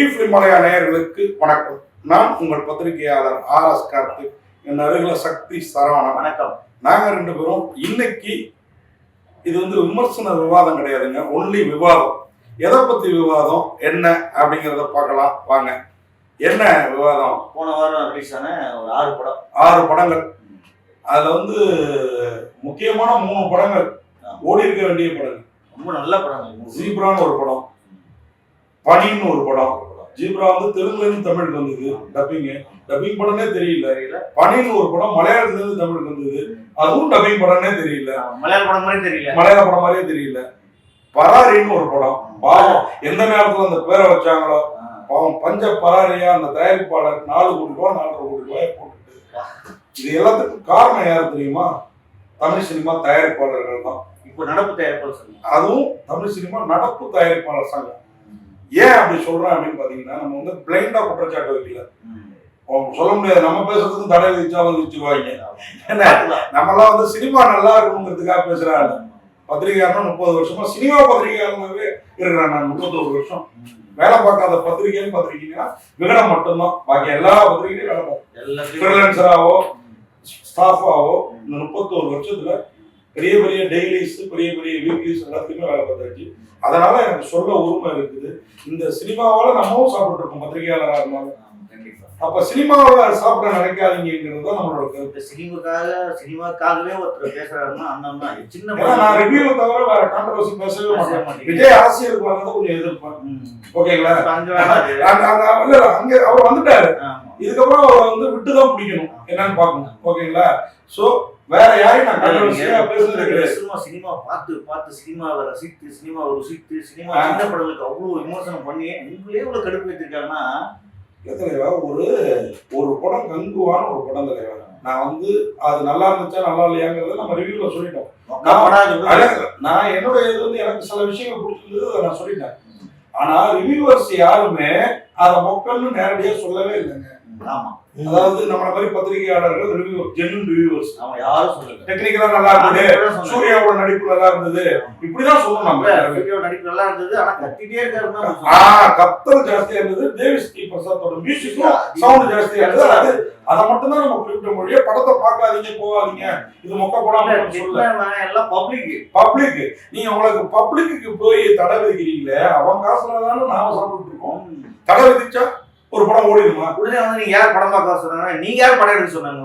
ஈஃப்லி மலையா நேயர்களுக்கு வணக்கம். நான் உங்கள் பத்திரிகையாளர் ஆர் எஸ் கார்த்திக். என் அருகில் சக்தி சரவணன். வணக்கம். நாங்க ரெண்டு பேரும் இன்னைக்கு இது வந்து விமர்சன விவாதம் கிடையாதுங்க. ஒன்லி விவாதம். எதை பத்தி விவாதம்? என்ன? அப்படிங்கிறத பார்க்கலாம். வாங்க. என்ன விவாதம்? போன வாரம் ரிலீஸ் ஆன ஒரு ஆறு படம். ஆறு படங்கள். அதுல வந்து முக்கியமான மூணு படங்கள். ஓடி இருக்க வேண்டிய படங்கள். ரொம்ப நல்ல படங்கள். ஜீப்ரான்னு ஒரு படம். பனின்னு ஒரு படம். ஜீப்ரா வந்து தெலுங்குல இருந்து தமிழுக்கு வந்தது. டப்பிங் டப்பிங் படமே தெரியல. பனின்னு ஒரு படம் மலையாளத்துல இருந்து தமிழுக்கு வந்தது. அதுவும் டப்பிங் படமே தெரியல. மலையாள படம் மாதிரி தெரியல. மலையாள படம் மாதிரியே தெரியல. பராரின்னு ஒரு படம். பாவம் எந்த நேரத்துல அந்த பேரை வச்சாங்களோ பாவம் பஞ்ச பராரியா அந்த தயாரிப்பாளர் நாலு கோடி ரூபா நாலரை கோடி ரூபாய் போட்டுட்டு. இது எல்லாத்துக்கும் காரணம் யார் தெரியுமா? தமிழ் சினிமா தயாரிப்பாளர்கள் தான். இப்போ நடப்பு தயாரிப்பாளர் சொல்லுங்க அதுவும் தமிழ் சினிமா நடப்பு தயாரிப்பாளர் சங்கம். ஏன் அப்படி சொல்றேன் அப்படின்னு பாத்தீங்கன்னா நம்ம வந்து பிளைண்டா குற்றச்சாட்டு வைக்கல. அவங்க சொல்ல முடியாது. நம்ம பேசுறதுக்கும் தடை விதிச்சாலும் விதிச்சுவாங்க என்ன? நம்மலாம் வந்து சினிமா நல்லா இருக்கணுங்கிறதுக்காக பேசுறாங்க. பத்திரிகையாளர் முப்பது வருஷமா சினிமா பத்திரிகையாளர்களாகவே இருக்கிறேன் நான் முப்பத்தோரு வருஷம் வேலை பார்க்காத பத்திரிகைன்னு பத்திரிகைன்னா விகடன் மட்டும்தான். பாக்கி எல்லா பத்திரிகையும் வேலை ஃப்ரீலான்சராவோ ஸ்டாஃபாவோ இந்த முப்பத்தோரு வருஷத்துல பெரிய பெரிய டெய்லிஸ் பெரிய பெரிய வீக்லிஸ் எல்லாத்துக்குமே வேலை பார்த்தாச்சு. அதனால எனக்கு சொல்ல உரிமை இருக்குது. இந்த சினிமாவால நம்மவும் சாப்பிட்டு இருக்கோம் பத்திரிகையாளராக இருந்தாலும் அப்ப சினிமாவில் சாப்பிட நினைக்காதீங்கிறது தான் நம்மளோட கருத்து. சினிமாக்காக சினிமாக்காகவே ஒருத்தர் பேசுறாருன்னா அண்ணன் தான். சின்ன நான் ரிவ்யூவை தவிர வேற கான்ட்ரவர்சி பேசவே மாட்டேன். விஜய் அரசியலுக்கு வரதை கொஞ்சம் எதிர்ப்பேன். ஓகேங்களா? இல்ல, அங்க அவர் வந்துட்டாரு. இதுக்கப்புறம் அவரை வந்து விட்டு தான் பிடிக்கணும் என்னன்னு பார்க்கணும். ஓகேங்களா? சோ வேற யாரையும் நான் கான்ட்ரவர்சியா பேசுறது கிடையாது. சினிமா சினிமா பார்த்து பார்த்து சினிமாவை ரசித்து சினிமாவை ருசித்து சினிமா. சின்ன படங்களுக்கு அவ்வளவு விமர்சனம் பண்ணி உங்களே இவ்வளவு கடுப்பு வைத்திருக்காங்கன்னா இல்ல தலைவா ஒரு ஒரு படம் கங்குவான்னு ஒரு படம் தலைவா. நான் வந்து அது நல்லா இருந்துச்சா நல்லா இல்லையாங்கிறத நம்ம ரிவ்யூல சொல்லிட்டோம். நான் என்னோட இது வந்து எனக்கு சில விஷயங்கள் பிடிச்சிருந்தது அதை நான் சொல்லிட்டேன். ஆனா ரிவ்யூவர்ஸ் யாருமே அதை மொக்கல்னு நேரடியா சொல்லவே இல்லைங்க. ஆமா. அதாவது நம்மள மாதிரி பத்திரிகையாளர்கள் ரிவ்யூ ஜென்யூன் ரிவ்யூவர்ஸ் அவன் யாரும் சொல்லல. டெக்னிக்கலா நல்லா இருந்தது. சூர்யாவோட நடிப்பு நல்லா இருந்தது. இப்படிதான் சொல்லணும் நம்ம சூர்யாவோட நடிப்பு நல்லா இருந்தது. ஆனா கத்திட்டே இருக்காருன்னா ஆ கத்தல் ஜாஸ்தியா இருந்தது. தேவிஸ் டி பிரசாத்தோட மியூசிக்கும் சவுண்ட் ஜாஸ்தியா இருந்தது. அது அதை மட்டும் தான் நம்ம குறிப்பிட்ட மொழியே படத்தை பார்க்காதீங்க போகாதீங்க. இது மொக்க படம் எல்லாம் பப்ளிக் பப்ளிக் நீங்க உங்களுக்கு பப்ளிக்கு போய் தடை விதிக்கிறீங்களே அவன் காசுல தானே நாம சாப்பிட்டு இருக்கோம் தடை விதிச்சா ஒரு படம் ஓடிடுமா? உடனே வந்து நீங்க யார் படம் பார்க்க சொன்னாங்க? நீங்க யார் படம் எடுக்க சொன்னாங்க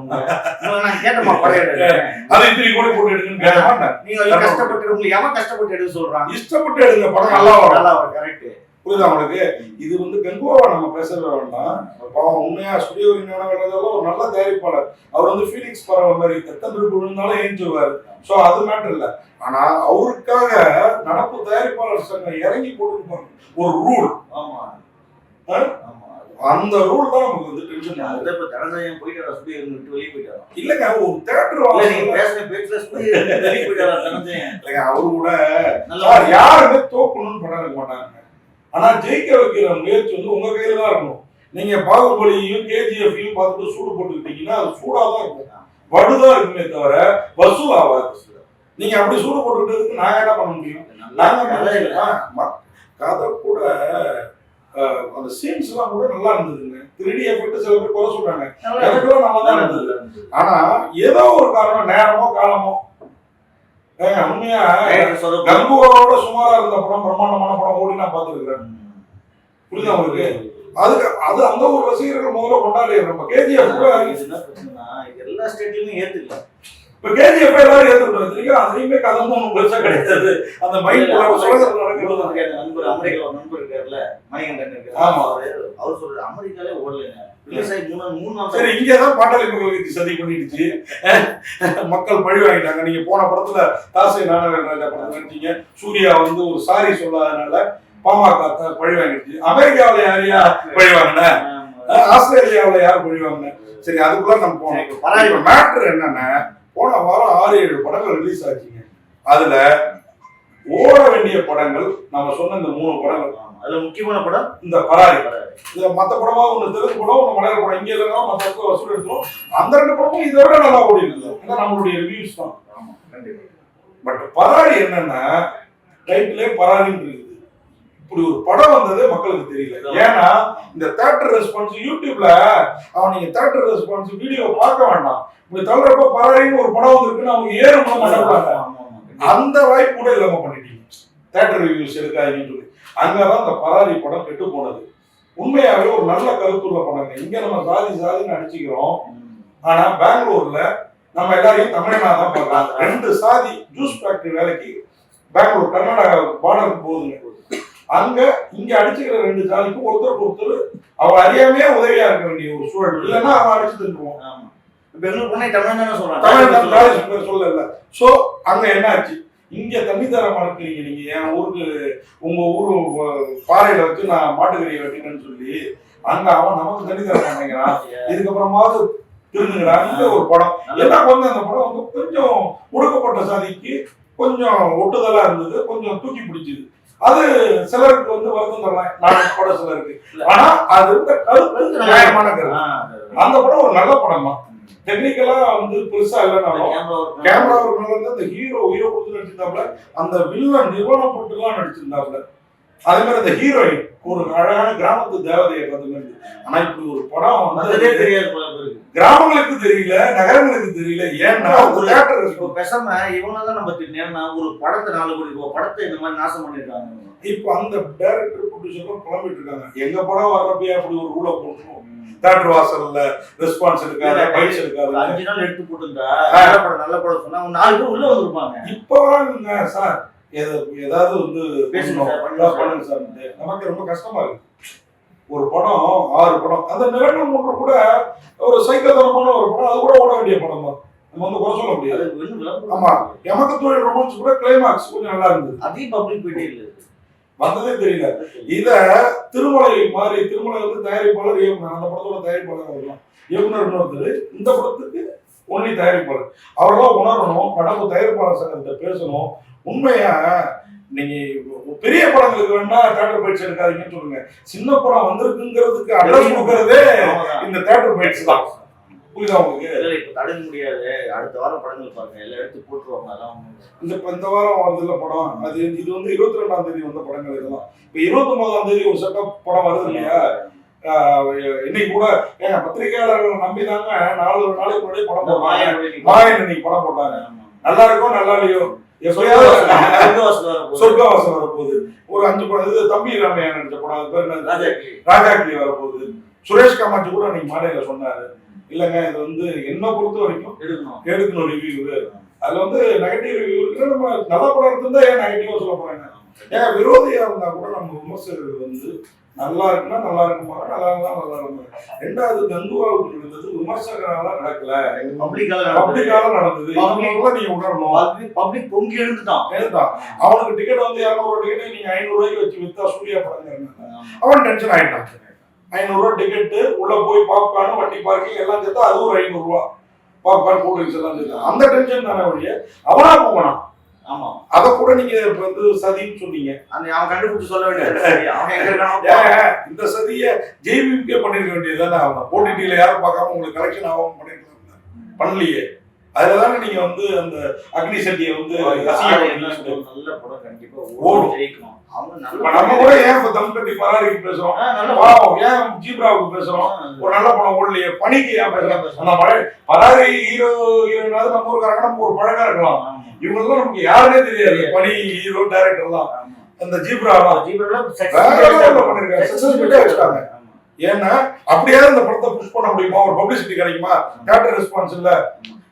நான் கேட்டமா படம் எடுக்க. அதை இத்தனை கோடி போட்டு எடுங்கன்னு கேட்க மாட்டேன். நீங்க கஷ்டப்பட்டு உங்களுக்கு எவன் கஷ்டப்பட்டு எடுக்க சொல்றாங்க இஷ்டப்பட்டு எடுங்க படம் நல்லா வரும். நல்லா வரும் கரெக்ட் புரியுதா உங்களுக்கு? இது வந்து கங்குவாவை நம்ம பேசவே வேண்டாம். பாவம் உண்மையா ஸ்டுடியோ விஞ்ஞானம் ஒரு நல்ல தயாரிப்பாளர். அவர் வந்து ஃபீனிக்ஸ் பறவை மாதிரி எத்தனை பேருக்கு விழுந்தாலும் ஏஞ்சுவார். ஸோ அது மேட்டர் இல்லை. ஆனா அவருக்காக நடப்பு தயாரிப்பாளர் சங்கம் இறங்கி போட்டுருப்பாங்க ஒரு ரூல் ஆமா. அந்த ரூல் தான் நமக்கு வந்து டென்ஷன் ஆகுது. இப்ப தனஞ்சயம் போயிட்டாரா ஸ்டுடியோ விட்டு வெளியே போயிட்டாரா? இல்லைங்க ஒரு தேட்டர் இல்ல நீங்க பேசுன பேச்சுல ஸ்டுடியோ வெளியே போயிட்டாரா தனஞ்சயம் இல்லைங்க அவரு கூட யாருமே தோக்கணும்னு படம் எடுக்க மாட்டாங்க. ஆனா ஜெயிக்க வைக்கிற முயற்சி வந்து உங்க கையில தான் இருக்கணும். நீங்க பாகுபலியையும் கேஜிஎஃப்ையும் பார்த்துட்டு சூடு போட்டுக்கிட்டீங்கன்னா அது சூடா தான் இருக்கும். வடுதான் இருக்குமே தவிர வசூல் ஆகாது நீங்க அப்படி சூடு போட்டுக்கிட்டதுக்கு நான் என்ன பண்ண முடியும்? நாங்க நல்லா இல்ல. ஆ, ம- கதை கூட அந்த சீன்ஸ் எல்லாம் கூட நல்லா இருந்ததுங்க. த்ரீ எஃபெக்ட் சில பேர் குறை சொல்றாங்க. நல்லா எனக்குலாம் நல்லா தான் இருந்தது. இருந்தது. ஆனா ஏதோ ஒரு காரணம் நேரமோ காலமோ உண்மையா. கங்குவாவோட சுமாரா இருந்த படம் பிரம்மாண்டமான படம் ஓடி நான் பார்த்துருக்கிறேன். புரியுதா உங்களுக்கு? அதுக்கு அது அந்த ஒரு ரசிகர்கள் முதல்ல கொண்டாடி நம்ம கேஜிஎஃப் கூட எல்லா ஸ்டேட்லயுமே ஏத்துக்கல. இப்ப கேஜிஎஃப் எல்லாரும் ஏத்துக்கிட்டு வச்சிருக்கீங்க அதுலயுமே கதை ஒன்றும் பெருசா கிடையாது. அந்த மைண்ட் நடக்கிறது நண்பர் அமெரிக்கால ஒரு நண்பர் இருக்காருல்ல மணிகண்டன் இருக்காரு. ஆமா. அவரு சொல்றாரு அமெரிக்காலே ஓடலைங்க. சரி இங்கதான் பாட்டாளி மக்கள் கட்சி சதி பண்ணிடுச்சு. மக்கள் பழி வாங்கிட்டாங்க. நீங்க போன படத்துல தாசை நாடகராஜா நடிச்சீங்க. சூர்யா வந்து ஒரு சாரி சொல்லாதனால பாமக பழி வாங்கிடுச்சு. அமெரிக்காவுல யாரையா பழி வாங்கின. ஆஸ்திரேலியாவுல யார் பழி வாங்கின? சரி அதுக்குள்ள நம்ம போனோம் மேட்ரு என்னன்னா போன வாரம் ஆறு ஏழு படங்கள் ரிலீஸ் ஆச்சுங்க அதுல ஓட வேண்டிய படங்கள் நம்ம சொன்ன இந்த மூணு படங்கள். அதுல முக்கியமான படம் இந்த பராரி. இந்த மத்த படமா ஒண்ணு தெலுங்கு படம் ஒண்ணு மலையாள படம் இங்க இல்லைன்னா மத்த இடத்துல வசூல் எடுத்தோம் அந்த ரெண்டு படமும் இதை விட நல்லா ஓடி இருந்தது ஏன்னா நம்மளுடைய ரிவ்யூஸ் தான். பட் பராரி என்னன்னா டைட்டிலே பராரின்னு இருக்குது இப்படி ஒரு படம் வந்ததே மக்களுக்கு தெரியல. ஏன்னா இந்த தேட்டர் ரெஸ்பான்ஸ் யூடியூப்ல அவன் நீங்க தேட்டர் ரெஸ்பான்ஸ் வீடியோ பார்க்க வேண்டாம். இப்படி தள்ளுறப்ப பறவைன்னு ஒரு படம் வந்திருக்குன்னு அவங்க ஏறும். அந்த வாய்ப்பு கூட இல்லாம பண்ணிட்டீங்க. தேட்டர் ரிவ்யூஸ் எடுக்காதீங்கன்னு சொல்லி. அங்கதான் அந்த பராரி படம் கெட்டு போனது. உண்மையாவே ஒரு நல்ல கருத்துள்ள படங்க. இங்க நம்ம சாதி சாதின்னு அடிச்சுக்கிறோம். ஆனா பெங்களூர்ல நம்ம எல்லாரையும் தமிழனா தான் பார்க்கலாம் ரெண்டு சாதி ஜூஸ் ஃபேக்டரி வேலைக்கு. பெங்களூர் கர்நாடகா பார்டருக்கு போகுதுங்க. அங்க இங்க அடிச்சுக்கிற ரெண்டு சாதிக்கும் ஒருத்தருக்கு ஒருத்தர் அவன் அறியாமையே உதவியா இருக்க வேண்டிய ஒரு சூழல். இல்லைன்னா அவன் அடிச்சு பேர் சொல்லல. சோ அங்க என்ன ஆச்சு? இங்க தண்ணி தர மறக்கிறீங்க நீங்க. என் ஊருக்கு உங்க ஊரு பாறையில வச்சு நான் மாட்டுக்கறியை வெட்டினேன்னு சொல்லி அங்க அவன் நமக்கு தண்ணி தர மாட்டேங்கிறான். இதுக்கப்புறமாவது ஒரு படம். எல்லாம் வந்து அந்த படம் வந்து கொஞ்சம் ஒடுக்கப்பட்ட சாதிக்கு கொஞ்சம் ஒட்டுதலா இருந்தது. கொஞ்சம் தூக்கி பிடிச்சது. அது சிலருக்கு வந்து வருத்தம் தரலாம். நான் உட்பட சிலருக்கு. ஆனா அது இருந்த கருத்து நியாயமான கருத்து. அந்த படம் ஒரு நல்ல படம் தான் டெக்னிக்கலா வந்து பெருசா இல்லைனாலும் கேமரா ஒரு இருந்து அந்த ஹீரோ உயிரை கொடுத்து நடிச்சிருந்தாப்புல அந்த வில்லன் நிறுவனப்பட்டுலாம் நடிச்சிருந்தாப்புல. அதே மாதிரி அந்த ஹீரோயின் ஒரு அழகான கிராமத்து தேவதையை பார்த்த மாதிரி ஆனா இப்படி ஒரு படம் வந்ததே வந்து தெரியாது. கிராமங்களுக்கு தெரியல நகரங்களுக்கு தெரியல. ஏன்னா ஒரு தேட்டர் இப்போ பேசாம இவங்க தான் நம்ம திடீர்னு ஒரு படத்தை நாலு கோடி ரூபாய் படத்தை இந்த மாதிரி நாசம் பண்ணிருக்காங்க. இப்போ அந்த டைரக்டர் ப்ரொடியூசரும் புலம்பிட்டு இருக்காங்க. எங்க படம் வர்றப்பயே அப்படி ஒரு ரூலை போடணும் தேட்டர் வாசல்ல ரெஸ்பான்ஸ் எடுக்காத பைஸ் ஒரு எடுக்காத. அஞ்சு நாள் எடுத்து போட்டுருந்தா நல்ல படம் நல்ல படம் சொன்னா நாலு பேர் உள்ள வந்திருப்பாங்க. இப்போ சார். ஏதாவது வந்து. சார், பண்ணுங்க சார். நமக்கு ரொம்ப கஷ்டமா இருக்கு. ஒரு படம் ஆறு படம் அந்த நிரணம் ஒன்று கூட ஒரு சைக்கதனமான ஒரு படம் அது கூட ஓட வேண்டிய படம் தான். நம்ம வந்து குறை சொல்ல முடியாது. ஆமா. எமக்கு தொழில் ரொமான்ஸ் கூட கிளைமாக்ஸ் கொஞ்சம் நல்லா இருந்தது. அதையும் பப்ளிக் இல்லை? வந்ததே தெரியல. இத திருமலை மாதிரி திருமலை வந்து தயாரிப்பாளர் இயக்குனர். அந்த படத்தோட தயாரிப்பாளர் இயக்குனர் இன்னொருத்தர். இந்த படத்துக்கு ஒன்லி தயாரிப்பாளர். அவரெல்லாம் உணரணும் நடப்பு தயாரிப்பாளர் சங்கத்தை பேசணும். உண்மையா நீங்க பெரிய படங்களுக்கு வேணா தேட்டர் பயிற்சி எடுக்காதீங்கன்னு சொல்லுங்க. சின்ன படம் வந்திருக்குங்கிறதுக்கு அட்ரஸ் கொடுக்கறதே இந்த தேட்டர் பயிற்சி தான். புரியுதா உங்களுக்கு? இப்ப தடுக்க முடியாது. அடுத்த வாரம் படங்கள் பாருங்க. எல்லாம் எடுத்து போட்டுருவாங்க அதான். இந்த வாரம் வருதுல்ல படம் அது இது வந்து இருபத்தி ரெண்டாம் தேதி வந்த படங்கள் இதெல்லாம். இப்ப இருபத்தி ஒன்பதாம் தேதி ஒரு செட்டப் படம் வருது இல்லையா? இன்னைக்கு கூட ஏங்க பத்திரிகையாளர்கள் நம்பி தாங்க நாலு நாளைக்கு முன்னாடி படம் மாயன் இன்னைக்கு படம் போட்டாங்க. நல்லா இருக்கும் நல்லா இல்லையோ. சொர்க்கவாசம் வரப்போகுது ஒரு அஞ்சு படம் இது தம்பி ராமையா நடிச்ச படம் பேர். ராஜாக்கிளி வரப்போகுது சுரேஷ் காமாட்சி கூட அன்னைக்கு மாலையில சொன்னாரு. இல்லைங்க இது வந்து என்ன பொறுத்த வரைக்கும் எடுக்கணும். எடுக்கணும் ரிவ்யூ அதுல வந்து நெகட்டிவ் ரிவ்யூ இருக்கு நம்ம நல்ல படம் இருந்தா ஏன் நெகட்டிவா சொல்ல போறாங்க ஏன் விரோதியா இருந்தா கூட நம்ம விமர்சகர்கள் வந்து நல்லா இருக்குன்னா நல்லா இருக்குமா நல்லா இருந்தா நல்லா இருக்கும். ரெண்டாவது கங்குவாவுக்கு நடந்தது விமர்சகரால நடக்கல. பப்ளிக்கால பப்ளிக்கால நடந்தது. அவங்கள நீங்க உணரணும். பப்ளிக் பப்ளிக் பொங்கி எழுந்துட்டான். ஏன்டா அவனுக்கு டிக்கெட் வந்து இரநூறு டிக்கெட் நீங்க ஐநூறு ரூபாய்க்கு வச்சு வித்தா சூர்யா படம். அவன் டென்ஷன் ஆயிட்டான். ஐநூறு ரூபாய் டிக்கெட்டு உள்ள போய் பாப்கார்ன் வண்டி பார்க்கிங் எல்லாம் சேர்த்தா அது ஒரு ஐநூறு ரூபா பாப்கார்ன் கூல் ட்ரிங்க்ஸ் எல்லாம் சேர்த்தா. அந்த டென்ஷன் தானே வழிய அவனா போகணும் அதை கூட நீங்க வந்து சதின்னு சொன்னீங்க. அவன் கண்டுபிடிச்சு சொல்ல வேண்டியது. இந்த சதிய ஜெய்பீம்கே பண்ணிருக்க வேண்டியது தானே அவன் ஓடிடியில யாரும் பார்க்காம உங்களுக்கு கலெக்ஷன் ஆகாம பண்ணிருக்கலாம் பண்ணலையே. அதுல தானே நீங்க வந்து அந்த அக்னி சட்டியை வந்து நல்ல படம் கண்டிப்பா. ஓடும். ஜெயிக்கணும். நம்ம கூட ஏன் இப்ப தம் கட்டி பராரிக்கு பேசுறோம். பாவம் ஏன் ஜீப்ராவுக்கு பேசுறோம்? ஒரு நல்ல படம் ஓடலையே பணிக்கு ஏன் பேசுறோம்? அந்த மழை பராரி ஹீரோ ஹீரோனாவது நம்ம ஊருக்காரங்க நம்ம ஒரு பழக்கம் இருக்கலாம். இவங்கெல்லாம் நமக்கு யாருனே தெரியாது. பனி ஹீரோ டைரக்டர்லாம். அந்த level ல பண்ணிருக்காங்க. வச்சுட்டாங்க. ஆமா. ஏன்னா அப்படியாவது இந்த படத்தை புஷ் பண்ண முடியுமா? ஒரு பப்ளிசிட்டி கிடைக்குமா? தேட்டர் ரெஸ்பான்ஸ் இல்ல.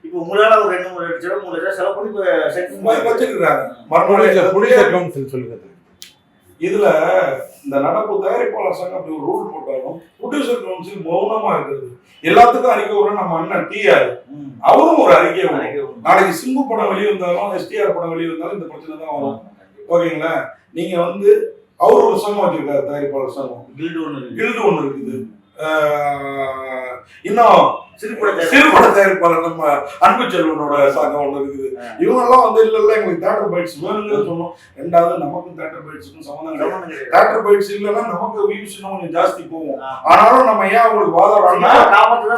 இப்போ உங்களால ஒரு ரெண்டு மூணு லட்சம் மூணு லட்சம் செலவு பண்ணி புடிச்ச புடிச்ச மறுநாள் கவுன்சில் சொல்லுறது. இதுல இந்த நடப்பு தயாரிப்பாளர் சங்கம் அப்படி ஒரு ரூல் போட்டாலும் ப்ரொடியூசர் கவுன்சில் மௌனமா இருக்கிறது. எல்லாத்துக்கும் அறிக்கை விடுற நம்ம அண்ணன் டிஆர். அவரும் ஒரு அறிக்கை விடும் நாளைக்கு சிம்பு படம் வெளியே வந்தாலும் எஸ்டிஆர் படம் வெளியே வந்தாலும் இந்த பிரச்சனை தான் வரும். ஓகேங்களா? நீங்க வந்து அவர் ஒரு சங்கம் வச்சிருக்காரு தயாரிப்பாளர் சங்கம். ஒண்ணு இருக்கு. கில்டு ஒன்று இருக்குது. இன்னும் சிறுபட தயாரிப்பு. சிறுபட தயாரிப்பாளர் நம்ம அன்பு செல்வனோட சங்கம் ஒன்று இருக்குது ஆ. இவங்க எல்லாம் வந்து இல்ல இல்ல எங்களுக்கு தேட்டர் பைட்ஸ் வேணுங்கிறது சொன்னோம் ரெண்டாவது நமக்கும் தேட்டர் பைட்ஸுக்கும் சம்மந்தம் கிடையாது. தேட்டர் பைட்ஸ் இல்லைன்னா நமக்கு வியூஸ் இன்னும் கொஞ்சம் ஜாஸ்தி போகும். ஆனாலும் நம்ம ஏன் அவங்களுக்கு வாதாடுறோம்னா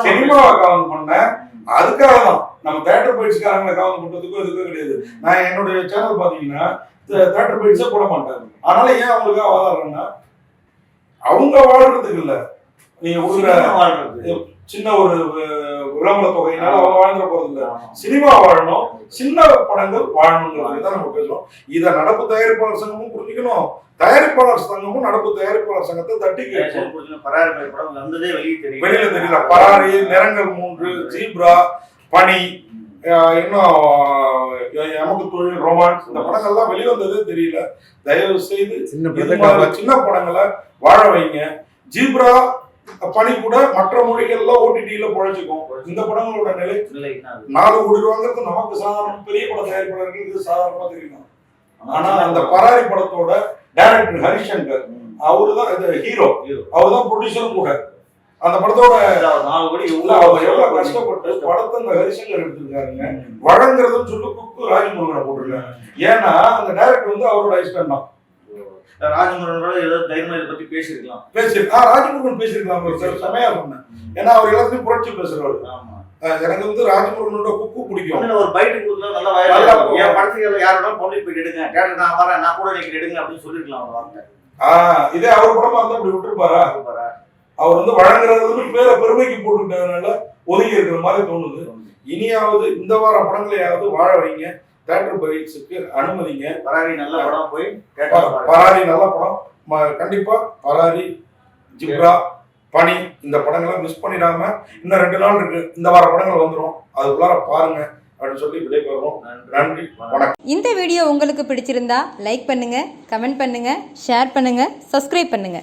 சினிமாவை கவனம் பண்ண பேசுறோம். அதுக்காக தான் நம்ம தேட்டர் பயிற்சிக்காரங்களை கவனம் பண்றதுக்கும் இதுக்கும் கிடையாது நான் என்னுடைய சேனல் பாத்தீங்கன்னா தேட்டர் பைட்ஸே போட மாட்டாங்க அதனால ஏன் அவங்களுக்கு ஆதாரம்னா அவங்க வாழ்றதுக்கு இல்ல நீங்க சினிமா வாழ்றது. சின்ன ஒரு விளம்பர தொகையினால அவங்க வாழ்ந்துட போறது இல்ல. சினிமா வாழணும். சின்ன படங்கள் வாழணுங்கிறது தான் நம்ம பேசுறோம். இதை நடப்பு தயாரிப்பாளர் சங்கமும் புரிஞ்சுக்கணும். தயாரிப்பாளர் சங்கமும் நடப்பு தயாரிப்பாளர் சங்கத்தை தட்டி வெளியில தெரியல. பராரி நிறங்கள் மூன்று ஜீப்ரா பனி இன்னும் எமக்கு தொழில் ரொமான்ஸ் இந்த படங்கள்லாம் வெளிவந்ததே தெரியல. தயவு செய்து சின்ன படங்களை வாழ வைங்க. ஜீப்ரா பனி கூட மற்ற மொழிகள்ல ஓடிடியில பொழைச்சிக்கும் இந்த படங்களோட நிலை? நாலு கோடி ரூபாங்கிறது நமக்கு சாதாரண பெரிய பட தயாரிப்பாளர்களுக்கு இது சாதாரணமா தெரியும் ஆனா அந்த படம். பராரி படத்தோட டைரக்டர் ஹரிசங்கர். அவருதான் இது ஹீரோ Hero. அவர்தான் ப்ரொடியூசரும் கூட அந்த படத்தோட அவர் நாலு கோடி அவர் எவ்வளவு கஷ்டப்பட்டு படத்தை இந்த ஹரிசங்கர் எடுத்திருக்காருங்க. வழங்குறதுன்னு சொல்லி குக்கு ராஜமுருகனை போட்டிருக்காங்க ஏன்னா அந்த டைரக்டர் வந்து அவரோட இஷ்டம் தான் ராஜமுருகனோட ஏதோ தைரியமா இதை பத்தி பேசியிருக்கலாம். பேசியிருக்கா ராஜமுருகன் பேசியிருக்கலாம் சில செமையா சொன்னேன். ஏன்னா அவர் எல்லாத்தையும் புரட்சி பேசுறவர். ஆமா. எனக்கு வந்து ராஜமுருகனோட குக்கு பிடிக்கும். ஒரு பைட் கொடுத்தா நல்லா நல்லா வயலா போகும். என் படத்துக்கு யாரோட பப்ளிக் போயிட்டு எடுங்க. தேட்டர் நான் வரேன் நான் கூட நீங்க எடுங்க அப்படின்னு சொல்லிருக்கலாம் ஒரு வார்த்தை. ஆஹ் இதே அவர் படமா இருந்தா அப்படி விட்டுருப்பாரா. அவர் வந்து வழங்குறதுன்னு பேரை பெருமைக்கு போட்டுக்கிட்டதுனால ஒதுங்கி இருக்கிற மாதிரி தோணுது. இனியாவது இந்த வார படங்களையாவது வாழ வைங்க. தேட்டர் பைட்ஸுக்கு அனுமதிங்க. பராரி நல்ல படம் போய் பராரி நல்ல படம். ம- கண்டிப்பா பராரி ஜிப்ரா பனி இந்த படங்களை மிஸ் பண்ணிடாம இன்னும் ரெண்டு நாள் இருக்கு. இந்த வார படங்கள் வந்துடும் அதுக்குள்ளார பாருங்க அப்படின்னு சொல்லி விடைபெறுவோம் நன்றி. வணக்கம். இந்த வீடியோ உங்களுக்கு பிடிச்சிருந்தா லைக் பண்ணுங்க கமெண்ட் பண்ணுங்க ஷேர் பண்ணுங்க சப்ஸ்கிரைப் பண்ணுங்க.